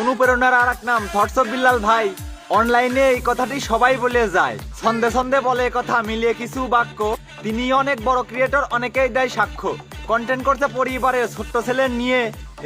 অনুপ্রেরণার আর এক নাম থটস অফ বিল্লাল ভাই। অনলাইনে এই কথাটি সবাই বলে যায়। ছন্দে ছন্দে বলে কথা, মিলিয়ে কিছু বাক্য। তিনি অনেক বড় ক্রিয়েটর অনেকেই দেয় সাক্ষ্য। কন্টেন্ট করতে পরিবারে ছোট্ট ছেলে নিয়ে।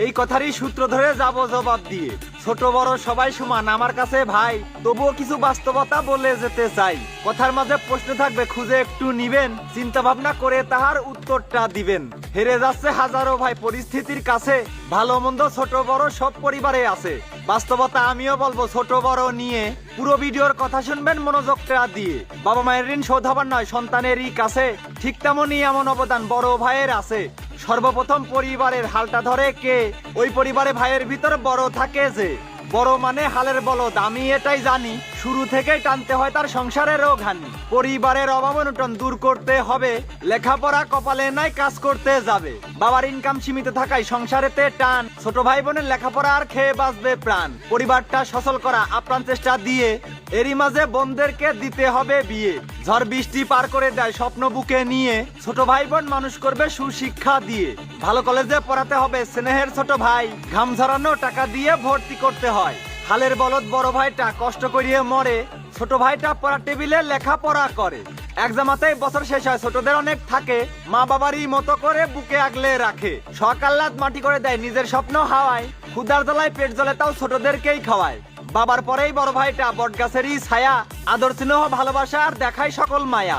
এই কথারই সূত্র ধরে যাব জবাব দিয়ে। ছোট, বড়, সবাই সমান। আমার কাছে, ভাই, তবুও কিছু বাস্তবতা বলে যেতে চাই। কথার মাঝে প্রশ্ন থাকবে, খুঁজে একটু নিবেন। চিন্তা ভাবনা করে তাহার উত্তরটা দিবেন। হেরে যাচ্ছে হাজারো ভাই, পরিস্থিতির কাছে। ভালো, মন্দ, ছোট, বড় সব পরিবারে আছে। বাস্তবতা আমিও বলব, ছোট, বড় নিয়ে। পুরো ভিডিওর কথা শুনবেন মনোযোগটা দিয়ে। বাবা মায়ের ঋণ শোধ হবার নয়, সন্তানেরই কাছে। ঠিক তেমনই এমন অবদান বড় ভাইয়ের আছে। সর্বপ্রথম পরিবারের হালটা ধরে কে? ওই পরিবারে ভাইয়ের ভিতর বড় থাকে যে। বড় মানে হালের বলদ, আমি এটাই জানি। শুরু থেকেই টানতে হয় তার সংসারেরও ঘানি পরিবারের অভাব অনটন দূর করতে হবে, লেখাপড়া কপালে নাই কাজ করতে যাবে। বাবার ইনকাম সীমিত থাকায় সংসারেতে টান, ছোট ভাই বোনের লেখাপড়া আর খেয়ে বাঁচবে প্রাণ। পরিবারটা সচল করা আপ্রাণ চেষ্টা দিয়ে, এরই মাঝে বোনদেরকে দিতে হবে বিয়ে। ঝড় বৃষ্টি পার করে দেয় স্বপ্ন বুকে নিয়ে, ছোট ভাই বোন মানুষ করবে সুশিক্ষা দিয়ে। ভালো কলেজে পড়াতে হবে স্নেহের ছোট ভাই, ঘাম ঝরানো টাকা দিয়ে ভর্তি করতে হয়। হালের বলদ বড় ভাইটা কষ্ট করিয়ে মরে, ছোট ভাইটা পড়া টেবিলে লেখাপড়া করে। এক জামাতেই বছর শেষ হয়, ছোটদের অনেক থাকে, মা বাবারই মতো করে বুকে আগলে রাখে। সকাল্লাত মাটি করে দেয়, নিজের স্বপ্ন হাওয়ায়। ক্ষুদার জ্বালায় পেট জ্বলে, তাও ছোটদেরকেই খাওয়ায়। বাবার পরেই বড় ভাইটা বটগাছেরই ছায়া, আদর স্নেহ, ভালোবাসা আর দেখায় সকল মায়া।